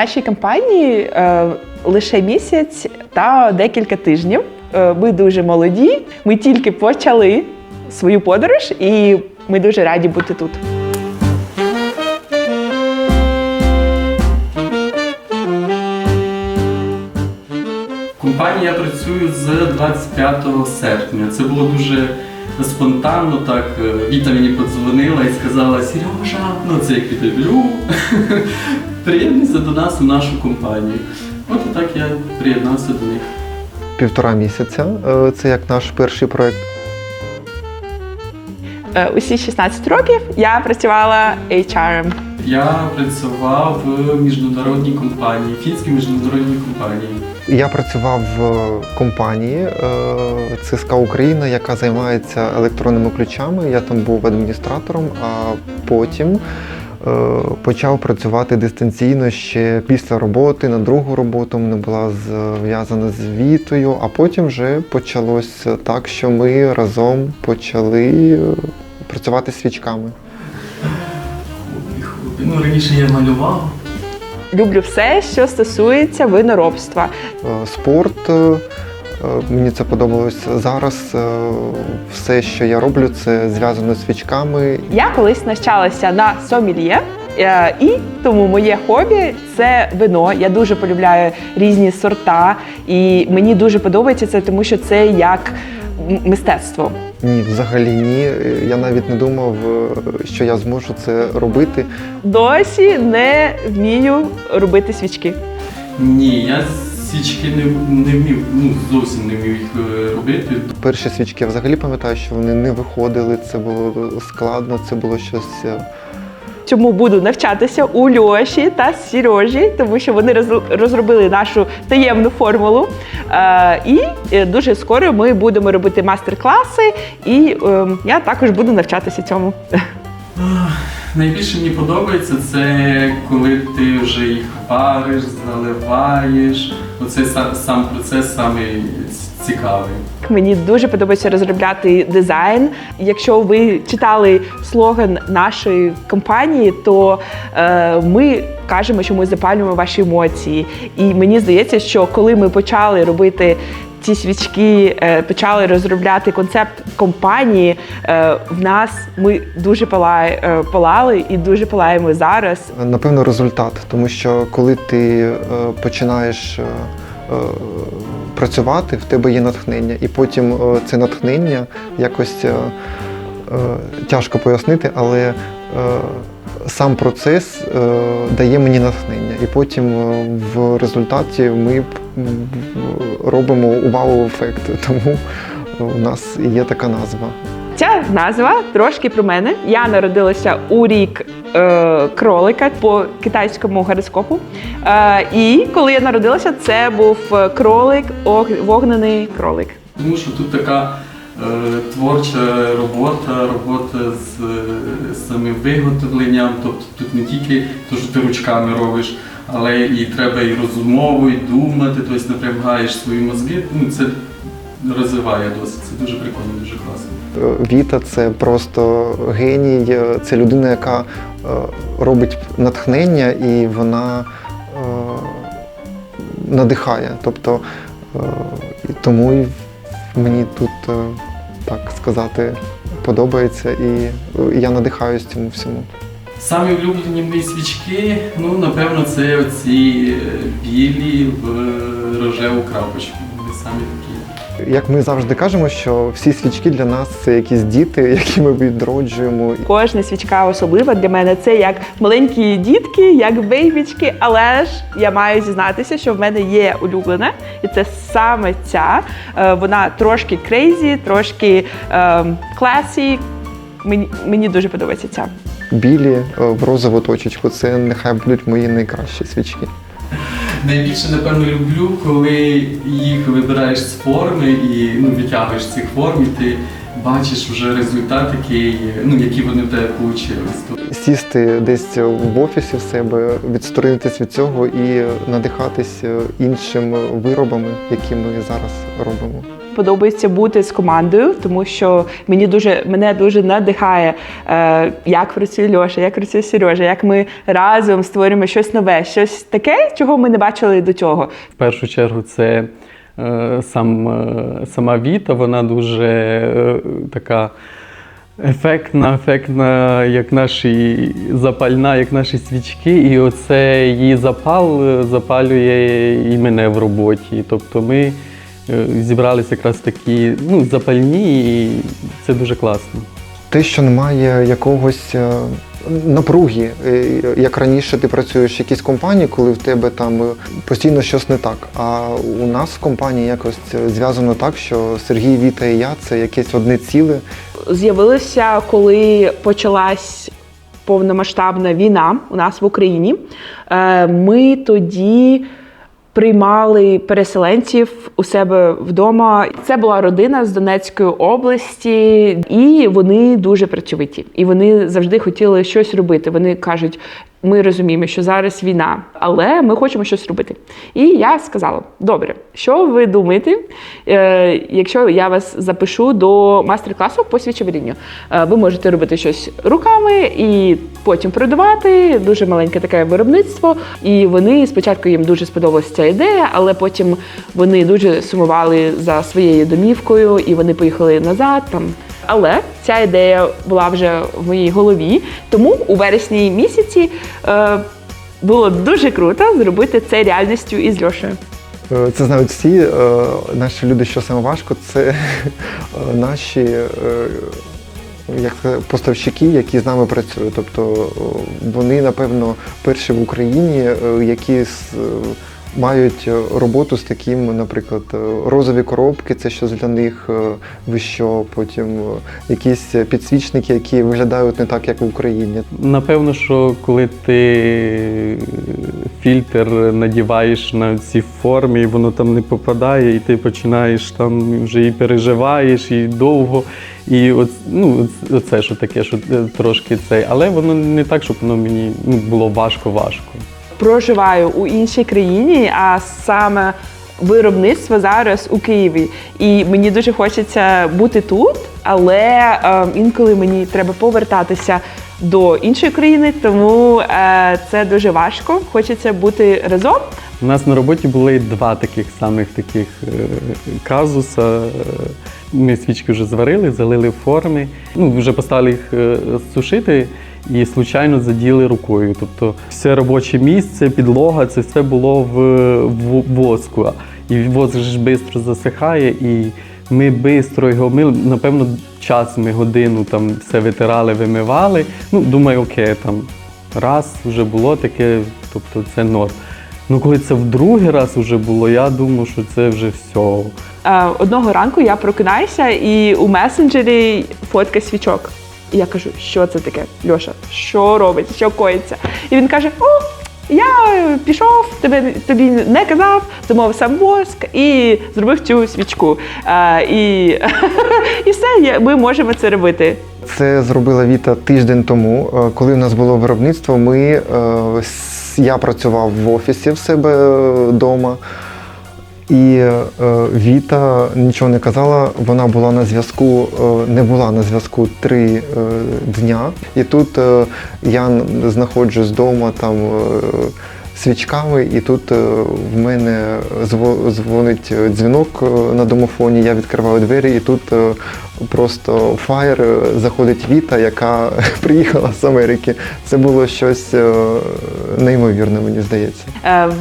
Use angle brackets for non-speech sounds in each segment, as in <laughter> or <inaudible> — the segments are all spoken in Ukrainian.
нашій компанії е, лише місяць та декілька тижнів. Е, ми дуже молоді. Ми тільки почали свою подорож, і ми дуже раді бути тут. компанії я працюю з 25 серпня. Це було дуже спонтанно. Так е, Віта мені подзвонила і сказала: Сережа, ну це як Віта люблю. <laughs> Приєднуйся до нас у нашу компанію. От і так я приєднався до них. Півтора місяця. Е, Це як наш перший проект. Е, усі 16 років я працювала HR. Я працював в міжнародній компанії, фінській міжнародній компанії. Я працював в компанії е, ЦСКА Україна, яка займається електронними ключами. Я там був адміністратором, а потім почав працювати дистанційно ще після роботи. На другу роботу мене була зв'язана з Вітою, а потім вже почалось так, що ми разом почали е, працювати свічками. Ну, раніше я малював. Люблю все, що стосується виноробства. Е, спорт. Е, Мені це подобалось зараз. е, Все, що я роблю, це зв'язано з свічками. Я колись навчалася на сомельє, е, і тому моє хобі це вино. Я дуже полюбляю різні сорта, і мені дуже подобається це, тому що це як мистецтво. Ні, взагалі ні. Я навіть не думав, що я зможу це робити. Досі не вмію робити свічки. Ні, я свічки не, не вмів, ну зовсім не вмів їх е, робити. Перші свічки я взагалі пам'ятаю, що вони не виходили. Це було складно, це було щось. е, Чому буду навчатися у Льоші та Сережі, тому що вони роз- розробили нашу таємну формулу. Е, і дуже скоро ми будемо робити мастер-класи, і е, я також буду навчатися цьому. Найбільше мені подобається це коли ти вже їх вариш, заливаєш. Оцей сам, сам процес самий цікавий. Мені дуже подобається розробляти дизайн. Якщо ви читали слоган нашої компанії, то е, ми кажемо, що ми запалюємо ваші емоції. І мені здається, що коли ми почали робити ці свічки, е, почали розробляти концепт компанії, е, в нас ми дуже е, палали і дуже палаємо зараз. Напевно, результат, тому що коли ти починаєш працювати, в тебе є натхнення, і потім це натхнення якось тяжко пояснити, але сам процес е, дає мені натхнення. І потім е, в результаті ми робимо вау ефект. <laughs> Тому у нас є така назва. Ця назва трошки про мене. Я народилася у рік е, кролика по китайському гороскопу. Е, і коли я народилася, це був е, кролик, ог- вогнений кролик. Тому що тут така е, творча робота, робота з е, самим виготовленням. Тобто тут не тільки те, що ти ручками робиш, але і треба і розумово, і думати, тобто напрягаєш свої мозги. Ну, це розвиває досить. Це дуже прикольно, дуже класно. Е, Віта це просто геній, е, це людина, яка е, робить натхнення і вона е, надихає. Тобто е, тому мені тут, е, так сказати, подобається і я надихаюсь цьому всьому. Самі улюблені мої свічки, ну напевно, це оці е, білі в рожеву крапочку. Вони самі такі. Як ми завжди кажемо, що всі свічки для нас це якісь діти, <laughs> які ми відроджуємо. Кожна свічка особлива для мене. Це як маленькі дітки, як бейбічки. Але ж я маю зізнатися, що в мене є улюблена, і це саме ця. Е, вона трошки крейзі, трошки ем, класі. Мені, мені дуже подобається ця. Білі е, в розову точечку. Це нехай будуть мої найкращі свічки. Найбільше, напевно, люблю, коли їх вибираєш з форми і ну, витягуєш з цих форм, ти бачиш вже результат, який, ну, які вони в тебе вийшли. Сісти десь в офісі в себе, відсторонитись від цього і надихатись іншими виробами, які ми зараз робимо. Подобається бути з командою, тому що мені дуже мене дуже надихає, е, як працює Льоша, як працює Сережа, як ми разом створюємо щось нове, щось таке, чого ми не бачили до цього. В першу чергу це е, сам, е, сама Віта, вона дуже е, така ефектна, ефектна, як наші запальна, як наші свічки. І оце її запал е, запалює і мене в роботі. Тобто ми зібралися якраз такі ну, запальні, і це дуже класно. Те, що немає якогось е, напруги, е, як раніше ти працюєш в якійсь компанії, коли в тебе там е, постійно щось не так. А у нас в компанії якось е, зв'язано так, що Сергій, Віта і я це якесь одне ціле. З'явилися, коли почалась повномасштабна війна у нас в Україні. Е, Ми тоді приймали переселенців у себе вдома. Це була родина з Донецької області, і вони дуже працьовиті. І вони завжди хотіли щось робити. Вони кажуть. Ми розуміємо, що зараз війна, але ми хочемо щось робити. І я сказала: добре, що ви думаєте, е, якщо я вас запишу до майстер-класу по свічеварінню? Е, ви можете робити щось руками і потім продавати. Дуже маленьке таке виробництво. І вони спочатку їм дуже сподобалася ця ідея, але потім вони дуже сумували за своєю домівкою і вони поїхали назад там. Але ця ідея була вже в моїй голові. Тому у вересні місяці е, було дуже круто зробити це реальністю із Льошею. Е, Це знають всі е, наші люди, що саме важко, це е, наші е, як поставщики, які з нами працюють. Тобто е, вони, напевно, перші в Україні, е, які мають е, роботу з таким, наприклад, е, розові коробки, це щось для них е, вищо, потім якісь підсвічники, які виглядають не так, як в Україні. Напевно, що коли ти фільтр надіваєш на ці формі, воно там не попадає, і ти починаєш там вже і переживаєш, і довго. І от, ну, оце що таке, що трошки цей. Але воно не так, щоб воно мені ну, було важко-важко. Проживаю у іншій країні, а саме виробництво зараз у Києві. І мені дуже хочеться бути тут, але е, інколи мені треба повертатися до іншої країни, тому е, це дуже важко. Хочеться бути разом. У нас на роботі були два таких самих таких е, казуса. Ми свічки вже зварили, залили форми. Ну, вже поставили їх е, сушити і случайно заділи рукою. Тобто все робоче місце, підлога, це все було в, в воску. І воск ж швидко засихає, і ми швидко його мили. Напевно, час ми годину там все витирали, вимивали. Ну, думаю, окей, там раз вже було таке, тобто це норм. Ну, коли це в другий раз вже було, я думав, що це вже все. Одного ранку я прокидаюся і у месенджері фотка свічок. І я кажу, що це таке? Льоша, що робить, що коїться? І він каже: О, я пішов, тебе тобі не казав, замовив сам воск і зробив цю свічку. Е, і, <laughs> і все, ми можемо це робити. Це зробила Віта тиждень тому. Е, Коли в нас було виробництво, ми, е, я працював в офісі в себе вдома. І е, Віта нічого не казала, вона була на зв'язку, е, не була на зв'язку три е, дня. І тут я н- знаходжусь вдома там свічками, і тут в мене зво- дзвонить дзвінок на домофоні, я відкриваю двері, і тут просто фаєр заходить Віта, яка <laughs> приїхала з Америки. Це було щось неймовірне, мені здається.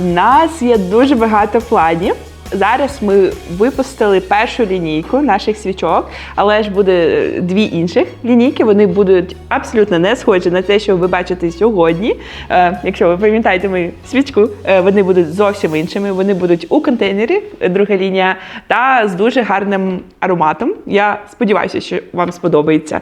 В нас є дуже багато планів. Зараз ми випустили першу лінійку наших свічок, але ж буде е, дві інших лінійки. Вони будуть абсолютно не схожі на те, що ви бачите сьогодні. Е, Якщо ви пам'ятаєте мою свічку, е, вони будуть зовсім іншими. Вони будуть у контейнері, друга лінія, та з дуже гарним ароматом. Я сподіваюся, що вам сподобається.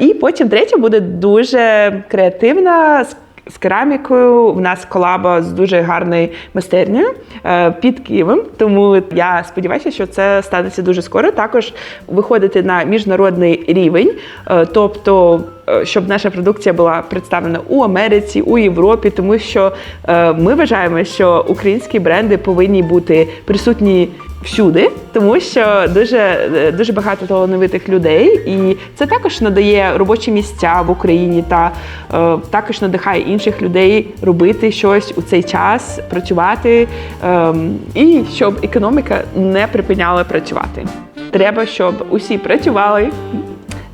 І потім третя буде дуже креативна. З керамікою. У нас колаба з дуже гарною майстернею е, під Києвом. Тому я сподіваюся, що це станеться дуже скоро. Також виходити на міжнародний рівень, е, тобто. Е, Щоб наша продукція була представлена у Америці, у Європі, тому що е, ми вважаємо, що українські бренди повинні бути присутні всюди, тому що дуже, е, дуже багато талановитих людей, і це також надає робочі місця в Україні та е, також надихає інших людей робити щось у цей час, працювати, е, і щоб економіка не припиняла працювати. Треба, щоб усі працювали.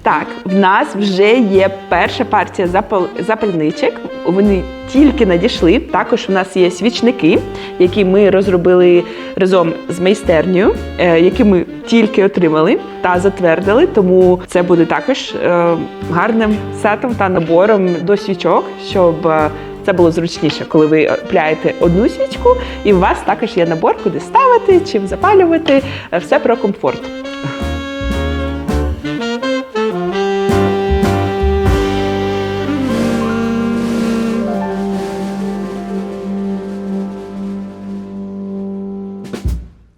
Так, в нас вже є перша партія запал... запальничок. Вони тільки надійшли. Також в нас є свічники, які ми розробили разом з майстернею, е, які ми тільки отримали та затвердили. Тому це буде також е, гарним сетом та набором до свічок, щоб е, це було зручніше, коли ви пляєте одну свічку, і у вас також є набор, куди ставити, чим запалювати. Все про комфорт.